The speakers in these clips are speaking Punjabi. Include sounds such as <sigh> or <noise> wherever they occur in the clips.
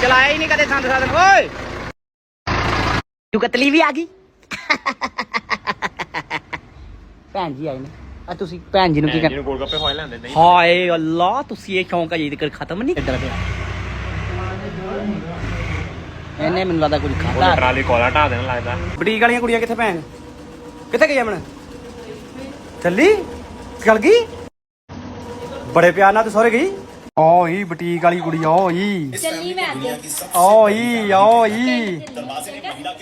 ਚਲਾਇਆ ਹੀ ਨਹੀਂ ਕਦੇ ਸੰਦ ਸਾਧਨ ਓਏ! ਤੂੰ ਕਤਲੀ ਵੀ ਆ ਗਈ। ਭੈਣ ਜੀ ਆਏ ਨੇ। ਆ ਤੁਸੀਂ ਭੈਣ ਜੀ ਨੂੰ ਕੀ ਕਰ ਜਿਹਨੂੰ ਗੋਲਗੱਪੇ ਖਵਾਏ ਲੈਂਦੇ ਨਹੀਂ ਹਾਏ ਅੱਲਾ ਤੁਸੀਂ ਇਹ ਸ਼ੌਂਕ ਅਜੇ ਤੱਕ ਖਤਮ ਨਹੀਂ ਕਰ ਪਿਆ ਇਹਨੇ ਮੈਨੂੰ ਲੱਗਦਾ ਕੁਝ ਉਹ ਖਾਦਾ ਟਰਾਲੀ ਕੋਲਾ ਢਾ ਦੇਣ ਲੱਗਦਾ ਬੁਟੀਕ ਵਾਲੀਆਂ ਕੁੜੀਆਂ ਕਿੱਥੇ ਭੈਣ? ਕਿੱਥੇ ਗਈ ਅਮਨ ਚੱਲੀ? ਚਲ ਗਈ? ਬੜੇ ਪਿਆਰ ਨਾਲ ਤੇ ਸਹੁਰੇ ਗਈ? ਓ ਹੀ ਬੁਟੀਕ ਵਾਲੀ ਕੁੜੀ ਓ ਹੀ ਚੱਲੀ ਮੈਂ ਅੱਜ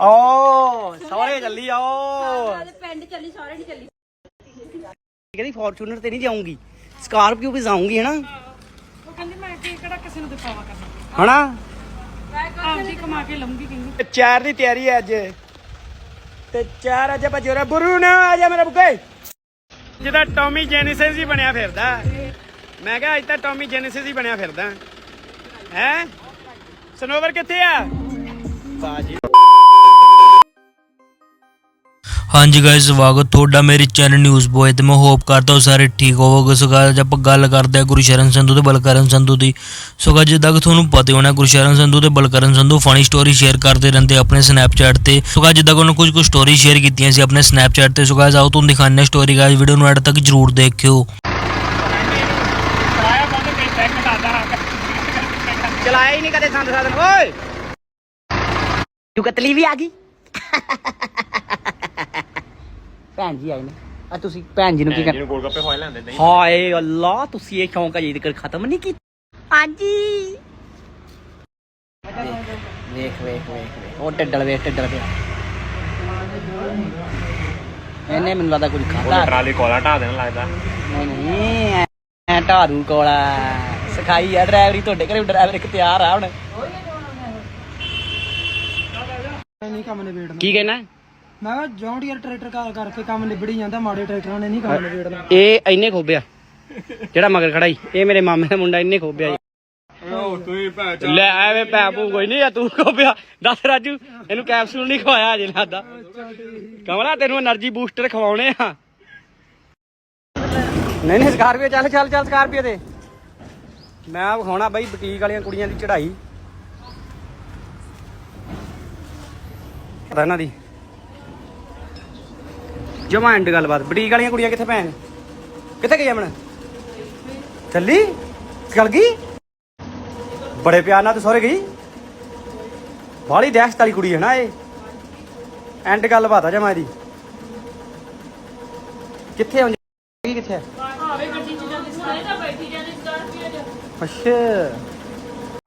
ਓ ਸਹੁਰੇ ਚੱਲੀ ਓ। ਪਿੰਡ ਚੱਲੀ ਸਾਰੇ ਨਹੀਂ ਚੱਲੀ। ਕਹਿੰਦੀ ਫੋਰਚੂਨਰ ਤੇ ਨਹੀਂ ਜਾਊਂਗੀ। ਸਕਾਰਪੀਓ ਵੀ ਜਾਊਂਗੀ ਹਨਾ? ਉਹ ਕਹਿੰਦੀ ਮੈਂ ਕੀ ਕਿਹੜਾ ਕਿਸੇ ਨੂੰ ਦਿਖਾਵਾ ਕਰਨਾ। ਹਨਾ? ਆਪਦੀ ਕਮਾ ਕੇ ਲਊਂਗੀ ਕਹਿੰਦੀ। ਚਾਰ ਦੀ ਤਿਆਰੀ ਹੈ ਅੱਜ। ਤੇ ਚਾਰ ਅਜੇ ਬਜੋਰਾ ਬੁਰੂ ਨਾ ਆ ਜਾ ਮੇਰਾ ਬੁੱਕੇ ਜਿਹਦਾ ਟੌਮੀ ਜੈਨਿਸਿਸ ਹੀ ਬਣਿਆ ਫਿਰਦਾ। ਮੈਂ ਕਿਹਾ ਅੱਜ ਤਾਂ ਟੌਮੀ ਜੈਨਿਸਿਸ ਹੀ ਬਣਿਆ ਫਿਰਦਾ। ਹੈ? ਸਨੋਵਰ ਕਿੱਥੇ ਆ? ਬਾਜੀ। ਹਾਂਜੀ ਗਾਇਸ ਸਵਾਗਤ ਤੁਹਾਡਾ ਮੇਰੇ ਚੈਨਲ ਨਿਊਜ਼ ਬੋਏ ਤੇ ਮੈਂ ਹੋਪ ਕਰਦਾ ਹਾਂ ਸਾਰੇ ਠੀਕ ਹੋਵੋਗੇ। ਸੋ ਅੱਜ ਆਪਾਂ ਗੱਲ ਕਰਦੇ ਹਾਂ ਗੁਰਸ਼ਰਨ ਸੰਧੂ ਤੇ ਬਲਕਰਨ ਸੰਧੂ ਦੀ। ਸੋ guys, ਜਿੱਦਾਂ ਕਿ ਤੁਹਾਨੂੰ ਪਤਾ ਹੋਣਾ ਗੁਰਸ਼ਰਨ ਸੰਧੂ ਤੇ Balkaran Sandhu funny story share ਕਰਦੇ ਰਹਿੰਦੇ ਆਪਣੇ ਸਨੈਪਚੈਟ ਤੇ। ਸੋ guys, ਜਿੱਦਾਂ ਕਿ ਉਹਨਾਂ ਕੁਝ ਕੁ ਸਟੋਰੀ ਸ਼ੇਅਰ ਕੀਤੀਆਂ ਸੀ ਆਪਣੇ ਸਨੈਪਚੈਟ ਤੇ। ਸੋ guys, ਆਓ ਤੁਹਾਨੂੰ ਦਿਖਾਉਂਦੇ ਸਟੋਰੀ ਗਾਇਸ ਵੀਡੀਓ ਨੂੰ ਐਡ ਤੱਕ ਜਰੂਰ ਦੇਖਿਓ ਆਇਆ ਬੰਦ ਕੇ ਚੈੱਕ ਕਰਦਾ ਚਲਾਇਆ ਹੀ ਨਹੀਂ ਕਦੇ ਸੰਦ ਸਾਧਨ ਓਏ! ਤੂੰ ਕਤਲੀ ਵੀ ਆ ਗਈ। <laughs> ਭੈਣ ਜੀ ਆਏ ਨੇ। ਆ ਤੁਸੀਂ ਭੈਣ ਜੀ ਨੂੰ ਕੀ ਕਰ ਗੋਲਗੱਪੇ ਖਵਾਏ ਲੈਂਦੇ ਨਹੀਂ। ਹਾਏ ਅੱਲਾ ਤੁਸੀਂ ਇਹ ਸ਼ੌਂਕ ਅਜੇ ਤੱਕ ਖਤਮ ਨਹੀਂ ਕੀਤਾ। ਹਾਂਜੀ। ਵੇਖ ਵੇਖ ਵੇਖ ਵੇਖ। ਉਹ ਟੱਡਲ ਵੇਖ ਟੱਡਲ ਪਿਆ ਇਹਨੇ ਮੈਨੂੰ ਲੱਗਦਾ ਕੁਝ ਉਹ ਖਾਦਾ ਟਰਾਲੀ ਕੋਲਾ ਢਾ ਦੇਣ ਲੱਗਦਾ। ਨਹੀਂ ਨਹੀਂ ਘਾਰੂ ਕੋਲਾ। ਸਿਖਾਈ ਆ ਡਰਾਈਵਰੀ ਤੁਹਾਡੇ ਘਰੇ ਡਰਾਈਵਰ ਇੱਕ ਤਿਆਰ ਆ ਹੁਣ। ਕੀ ਕਹਿਣਾ? ਮੈਂ ਕਿਹਾ ਜੌਂਡੀਅਰ ਟਰੈਕਟਰ ਕਾਰ ਕਰਕੇ ਕੰਮ ਨਿਬੜੀ ਜਾਂਦਾ ਮਾੜੇ ਟਰੈਕਟਰਾਂ ਨੇ ਨਹੀਂ ਕੰਮ ਨਿਬੇੜਨਾ। ਇਹ ਇੰਨੇ ਖੋਬਿਆ। ਜਿਹੜਾ ਮਗਰ ਖੜਾਈ ਇਹ ਮੇਰੇ ਮਾਮੇ ਦਾ ਮੁੰਡਾ ਇੰਨੇ ਖੋਬਿਆ ਜੀ। ਲੈ ਐਵੇਂ ਪੈ ਪੂ ਕੋਈ ਨਹੀਂ ਆ ਤੂੰ ਖੋਬਿਆ। ਦੱਸ ਰਾਜੂ ਇਹਨੂੰ ਕੈਪਸੂਲ ਨਹੀਂ ਖਵਾਇਆ ਅਜੇ ਲੱਗਦਾ ਕਮਰਾ ਤੈਨੂੰ એનર્ਜੀ ਬੂਸਟਰ ਖਵਾਉਣੇ ਆ। ਨਹੀਂ ਨਹੀਂ, ਸਕਾਰਪੀਓ ਚੱਲ ਚੱਲ ਚੱਲ, ਸਕਾਰਪੀਓ ਤੇ ਮੈਂ ਵਿਖਾਉਣਾ ਬਾਈ ਬੁਟੀਕ ਵਾਲੀਆਂ ਕੁੜੀਆਂ ਦੀ ਚੜ੍ਹਾਈ। ਪਤਾ ਇਹਨਾਂ ਦੀ। ਜਮਾ ਐਂਡ ਗੱਲਬਾਤ। ਬੁਟੀਕ ਵਾਲੀਆਂ ਕੁੜੀਆਂ ਕਿੱਥੇ ਭੈਣ? ਕਿੱਥੇ ਗਈ ਅਮਨ? ਚੱਲੀ? ਚਲ ਗਈ? ਬੜੇ ਪਿਆਰ ਨਾਲ ਤੇ ਸਹੁਰੇ ਗਈ। ਬਾਹਲੀ ਦਹਿਸ਼ਤ ਵਾਲੀ ਕੁੜੀ ਹੈ ਨਾ ਇਹ। ਐਂਡ ਗੱਲਬਾਤ ਆ ਜਮਾ ਇਹਦੀ। ਕਿੱਥੇ ਆਉਂਦੀ ਕਿੱਥੇ ਹੈ ਅੱਛਾ।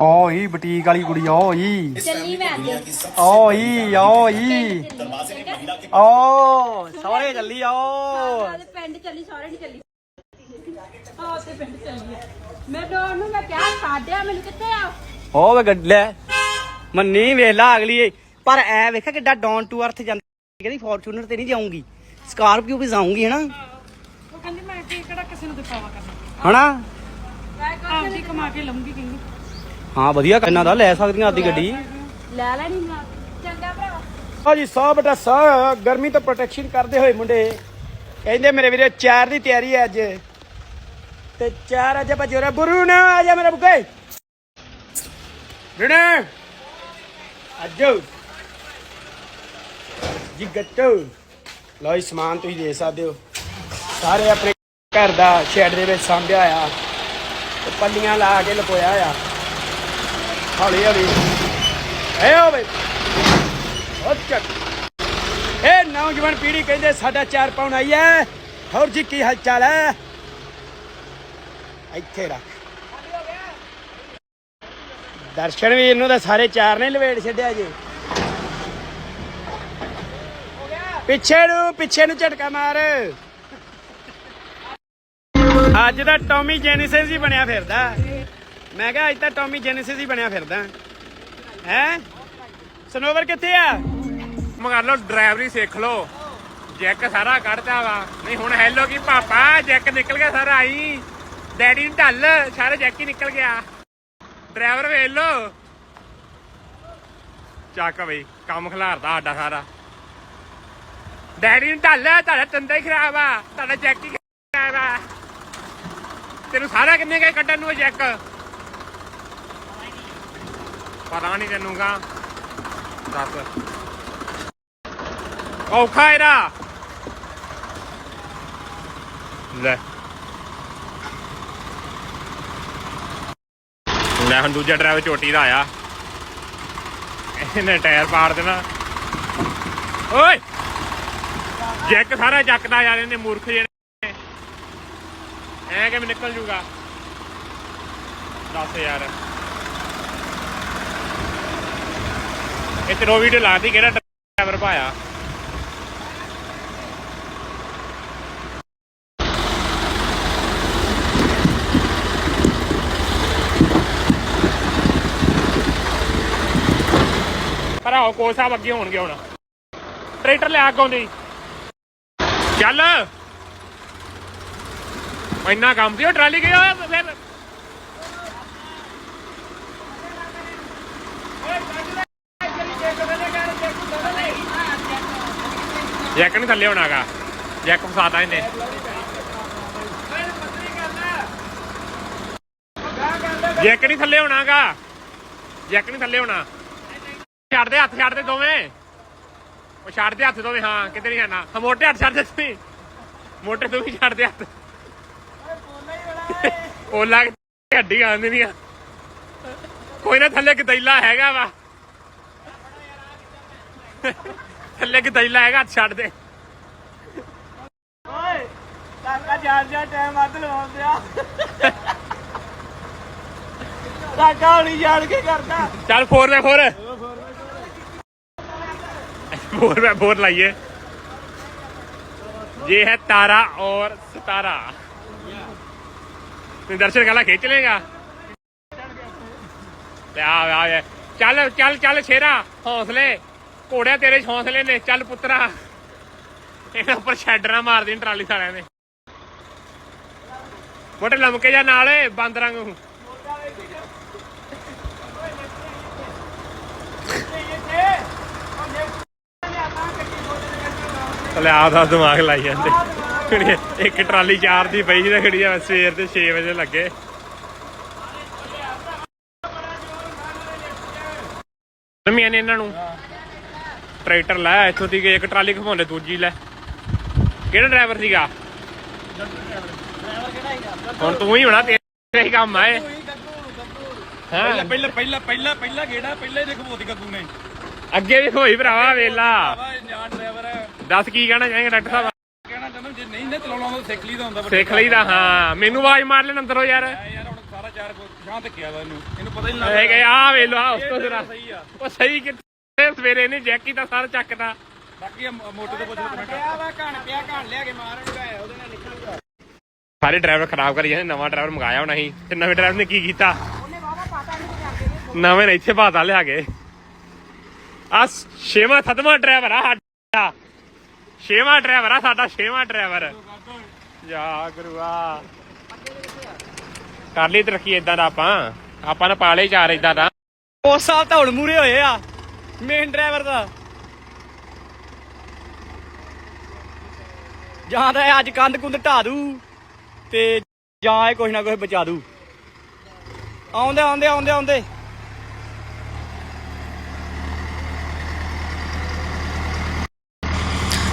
ਓ ਹੀ ਬੁਟੀਕ ਵਾਲੀ ਕੁੜੀ ਓ ਹੀ ਚੱਲੀ ਮੈਂ ਓ ਹੀ ਓ ਹੀ ਓ ਸਹੁਰੇ ਚੱਲੀ ਓ ਪਿੰਡ ਚੱਲੀ ਸਾਰੇ ਨਹੀਂ ਚੱਲੀ। ਆਹ ਤੇ ਪਿੰਡ ਚੱਲੀ ਆ। ਮੈਂ ਡੋਰ ਨੂੰ ਮੈਂ ਕਿਹਾ ਛੱਡਿਆ ਮੈਨੂੰ ਕਿੱਥੇ ਆ? ਹੋ ਵੇ ਗੱਡ ਲੈ। ਮੰਨੀ ਵੇਖ ਲਾ ਅਗਲੀ। ਪਰ ਐ ਵੇਖਿਆ ਕਿੱਡਾ ਡਾਊਨ ਟੂ ਅਰਥ ਜਾਂਦੀ। ਕਹਿੰਦੀ ਫੋਰਚੂਨਰ ਤੇ ਨਹੀਂ ਜਾਊਂਗੀ। ਸਕਾਰਪੀਓ ਵੀ ਜਾਊਂਗੀ ਹਨਾ? ਉਹ ਕਹਿੰਦੀ ਮੈਂ ਕਿਹੜਾ ਕਿਸੇ ਨੂੰ ਦਿਖਾਵਾ ਕਰਨਾ। ਹਨਾ ਆਪਦੀ ਕਮਾ ਕੇ ਲਊਂਗੀ ਕਹਿੰਦੀ। ਹਾਂ ਵਧੀਆ ਕੰਨਾਂ ਦਾ ਲੈ ਸਕਦੀਆਂ ਆਦੀ ਗੱਡੀ। ਲੈ ਲੈਣੀ ਚੰਗਾ ਭਰਾ। ਹਾਂਜੀ 100 ਬਟਾ 100 ਗਰਮੀ ਤੋਂ ਪ੍ਰੋਟੈਕਸ਼ਨ ਕਰਦੇ ਹੋਏ ਮੁੰਡੇ। ਕਹਿੰਦੇ ਮੇਰੇ ਵੀਰੇ ਚਾਰ ਦੀ ਤਿਆਰੀ ਹੈ ਅੱਜ। ਤੇ ਚਾਰ ਅੱਜ ਬਜੋਰਾ ਬੁਰੂ ਨਾ ਆ ਜਾ ਮੇਰਾ ਬੁੱਕੇ ਰਣਾ ਅੱਜੋ। ਜੀ ਗੱਟੋ। ਲੋ ਸਮਾਨ ਤੁਸੀਂ ਦੇ ਸਕਦੇ ਹੋ। ਸਾਰੇ ਆਪਣੇ ਘਰ ਦਾ ਸ਼ੈਡ ਦੇ ਵਿੱਚ ਸਾਂਭਿਆ ਆ। ਤੇ ਪੱਲੀਆਂ ਲਾ ਕੇ ਲਪੋਇਆ ਆ। ਹੌਲੀ ਹੌਲੀ। ਏ ਓ ਉਹ ਚੱਕ। ਇਹ ਨੌਜਵਾਨ ਪੀੜ੍ਹੀ, ਕਹਿੰਦੇ ਸਾਡਾ ਚਾਰ ਪਾਉਣ ਆਈ ਹੈ ਹੋਰ ਜੀ ਕੀ ਹਾਲ ਚਾਲ ਹੈ ਇੱਥੇ ਰੱਖ। ਦਰਸ਼ਨ ਵੀ ਇਹਨੂੰ ਤਾਂ ਸਾਰੇ ਚਾਰ ਨੇ ਲਵੇੜ ਛੱਡਿਆ ਜੀ। ਪਿੱਛੇ ਨੂੰ ਪਿੱਛੇ ਨੂੰ ਝਟਕਾ ਮਾਰ। ਅੱਜ ਦਾ ਟੌਮੀ ਜੈਨਿਸਿਸ ਹੀ ਬਣਿਆ ਫਿਰਦਾ। ਮੈਂ ਕਿਹਾ ਅੱਜ ਤਾਂ ਟੌਮੀ ਜੈਨਿਸਿਸ ਹੀ ਬਣਿਆ ਫਿਰਦਾ। ਹੈ? ਸਨੋਵਰ ਕਿੱਥੇ ਆ? ਮਗਰ ਲੋ ਡਰਾਈਵਰੀ ਸਿੱਖ ਲੋ ਜੈਕ ਸਾਰਾ ਕੱਢਦਾ ਵਾ। ਨਹੀਂ, ਹੁਣ ਹੈਲੋ ਕੀ ਪਾਪਾ? ਜੈਕ ਨਿਕਲ ਗਿਆ ਸਾਰਾ ਆਈ। ਡੈਡੀ ਨੂੰ ਢੱਲ। ਸਾਰਾ ਜੈਕ ਹੀ ਨਿਕਲ ਗਿਆ। ਡਰਾਈਵਰ ਵੇਖ ਲੋ ਚੱਕ ਬਈ, ਕੰਮ ਖਿਲਾਰਦਾ ਸਾਡਾ ਸਾਰਾ। ਡੈਡੀ ਨੂੰ ਢੱਲ। ਤੁਹਾਡਾ ਤੰਦਾ ਹੀ ਖਰਾਬ ਆ। ਤੁਹਾਡਾ ਜੈਕ ਹੀ ਤੈਨੂੰ ਸਾਰਾ ਕਿੰਨੇ ਗਏ ਕੱਢਣ ਨੂੰ ਜੈਕ? ਪਤਾ ਨਹੀਂ ਤੈਨੂੰ ਦੱਸ। ਔਖਾ ਇਹਦਾ। ਲੈ। ਲੈ ਹੁਣ ਦੂਜਾ ਡਰਾਈਵਰ ਚੋਟੀ ਦਾ ਆਇਆ। ਇਹਨੇ ਟਾਇਰ ਪਾੜ ਦੇਣਾ। ਓਏ! ਜੈਕ ਸਾਰਾ ਚੱਕਦਾ ਯਾਰ, ਇਹਨੇ ਮੂਰਖ ਜਿਹੇ ਐ ਕਿਵੇਂ ਨਿਕਲ ਜੂਗਾ? ਦੱਸ ਯਾਰ। ਇਹ ਤੇ ਵੀਡੀਓ ਕਿਹੜਾ ਡਰਾਈਵਰ ਪਾਇਆ ਪਰ ਆਓ ਕੋਚ ਸਾਹਿਬ ਅੱਗੇ ਹੋਣਗੇ ਹੁਣ। ਟਰੈਕਟਰ ਲੈ ਅੱਗੋਂ ਦੀ ਚੱਲ। ਇੰਨਾ ਕੰਮ ਸੀ, ਉਹ ਟਰਾਲੀ ਗਿਆ ਹੋਇਆ ਫਿਰ। ਜੈਕ ਨਹੀਂ ਥੱਲੇ ਹੋਣਾਗਾ। ਜੈਕ ਫਸਾਤਾ ਇਹਨੇ। ਜੈਕ ਨਹੀਂ ਥੱਲੇ ਹੋਣਾਗਾ। ਜੈਕ ਨਹੀਂ ਥੱਲੇ ਹੋਣਾ। ਛੱਡ ਦੇ ਹੱਥ, ਛੱਡ ਦੇ ਦੋਵੇਂ। ਉਹ ਛੱਡ ਦੇ ਹੱਥ ਦੋਵੇਂ, ਹਾਂ, ਕਿਤੇ ਨਹੀਂ ਜਾਣਾ। ਮੋਟੇ ਹੱਥ ਛੱਡ ਦੇ ਤੁਸੀਂ। ਮੋਟੇ ਤੂੰ ਵੀ ਛੱਡ ਦੇ ਹੱਥ। ਓਲਾ ਕਿ ਹੱਡੀ ਆਂਦੀ ਨਹੀਂ ਆ ਕੋਈ ਨਾ ਥੱਲੇ ਗਦੈਲਾ ਹੈਗਾ ਵਾ ਥੱਲੇ ਗਦੈਲਾ ਹੈਗਾ ਹੱਥ ਛੱਡ ਦੇ ਕਾਕਾ ਜਾਣ ਜਾ ਟਾਈਮ ਵੱਧ ਲਵਾਉਂਦਿਆ ਕਾਕਾ ਹੁਣੀ ਜਾਣ ਕੇ ਕਰਦਾ ਚੱਲ 4x4 4x4 लाइए ये है तारा और सितारा ਤੂੰ ਦਰਸ਼ਨ ਕਲਾ ਖਿੱਚ ਲੇਗਾ ਆ ਆ ਆ। ਚੱਲ ਚੱਲ ਚੱਲ ਸ਼ੇਰਾ, ਹੌਸਲੇ। ਘੋੜਿਆਂ ਤੇਰੇ ਹੌਸਲੇ ਨੇ। ਚੱਲ ਪੁੱਤਰਾ। ਇਹਨਾਂ ਉੱਪਰ ਸ਼ੈਡਰਾਂ ਮਾਰਦੀਆਂ ਟਰਾਲੀ ਸਾਲਿਆਂ ਨੇ। ਮੋਟੇ ਲਮਕੇ ਜਾ ਨਾਲ ਬਾਂਦਰਾਂ ਨੂੰ। ਲੈ ਆ, ਦਿਮਾਗ ਲਾਈ ਜਾਂਦੇ। ਖੜੀ ਇੱਕ ਟਰਾਲੀ ਚਾਰ ਦੀ ਪਈ ਤੇ ਖੜੀ ਆ ਸਵੇਰ ਦੇ 6 ਵਜੇ ਲੱਗੇ। ਨਮੀਆਂ ਨੇ ਇਹਨਾਂ ਨੂੰ। ਟਰੈਕਟਰ ਲੈ ਇੱਥੋਂ ਦੀ ਇੱਕ ਟਰਾਲੀ ਘਮਾਉਂਦੇ ਦੂਜੀ ਲੈ। ਕਿਹੜਾ ਡਰਾਈਵਰ ਸੀਗਾ? ਹੁਣ ਤੂੰ ਹੀ ਹੋਣਾ ਤੇਰਾ ਹੀ ਕੰਮ ਆ ਇਹ। ਹਾਂ। ਪਹਿਲਾਂ ਪਹਿਲਾਂ ਪਹਿਲਾਂ ਪਹਿਲਾਂ ਗੇੜਾ ਪਹਿਲਾਂ ਹੀ ਦੇਖੋ ਗੱਗੂ ਨੇ। ਅੱਗੇ ਵੀ ਹੋਈ ਭਰਾਵਾ ਵੇਲਾ। ਦੱਸ ਕੀ ਕਹਿਣਾ ਚਾहेंगे ਡਾਕਟਰ ਸਾਹਿਬ? ਚਲਾਉਣਾ ਸਿੱਖ ਲਈਦਾ ਹੁੰਦਾ ਸਿੱਖ ਲਈਦਾ ਹਾਂ। ਮੈਨੂੰ ਆਵਾਜ਼ ਮਾਰ ਲੈਣ ਅੰਦਰੋਂ ਯਾਰ। ਯਾਰ ਹੁਣ ਸਾਰਾ ਚਾਰ ਸ਼ਾਂ ਤੇ ਕਿਹਾ ਵਾ ਇਹਨੂੰ। ਇਹਨੂੰ ਪਤਾ ਹੀ ਨਹੀਂ ਇਹ ਕਿ ਆ ਵੇ ਲੋ ਆ ਉਸ ਤੋਂ ਜ਼ਰਾ ਸਹੀ ਆ। ਉਹ ਸਹੀ ਕਿੱਥੇ ਸਵੇਰੇ ਨੇ ਜੈਕੀ ਤਾਂ ਸਾਰਾ ਚੱਕਦਾ ਬਾਕੀ ਆ ਮ- ਮੋਟੇ ਤੋਂ ਪੁੱਛ ਲਓ ਕਮੈਂਟ ਵਾ ਘਣ ਪਿਆ ਘਣ ਲਿਆ ਕੇ ਮਾਰਨਗਾ ਉਹਦੇ ਨਾਲ ਨਿਕਲ ਸਾਰੇ ਡਰਾਈਵਰ ਖਰਾਬ ਕਰੀ ਜਾਂਦੇ ਨਵਾਂ ਡਰਾਈਵਰ ਮੰਗਾਇਆ ਹੋਣਾ ਸੀ ਤੇ ਨਵੇਂ ਡਰਾਈਵਰ ਨੇ ਕੀ ਕੀਤਾ? ਨਵੇਂ ਨੇ ਇੱਥੇ ਬਾਤਾ ਲਿਆ ਕੇ। ਆ ਛੇਵਾਂ ਸੱਤਵਾਂ ਡਰਾਈਵਰ ਆ ਸਾਡਾ। ਛੇਵਾਂ ਡਰਾਈਵਰ ਆ ਸਾਡਾ ਛੇਵਾਂ ਡਰਾਈਵਰ ਜਾ ਗੁਰੂਆ। ਕਰ ਲਈ ਤਰੱਕੀ ਇਦਾਂ ਦਾ ਆਪਾਂ। ਆਪਾਂ ਨੇ ਪਾਲੇ ਚਾਰ ਇਦਾਂ ਦਾ। ਉਸ ਸਾਲ ਤਾਂ ਹੁਣ ਮੂਰੇ ਹੋਏ ਆ ਮੇਨ ਡਰਾਈਵਰ ਦਾ ਜਾਂ ਤਾਂ ਅੱਜ ਕੰਧ ਕੁੰਦ ਢਾ ਦੂ ਤੇ ਜਾਂ ਇਹ ਕੁਛ ਨਾ ਕੁਛ ਬਚਾ ਦੂ। ਆਉਂਦੇ ਆਉਂਦੇ ਆਉਂਦੇ ਆਉਂਦੇ।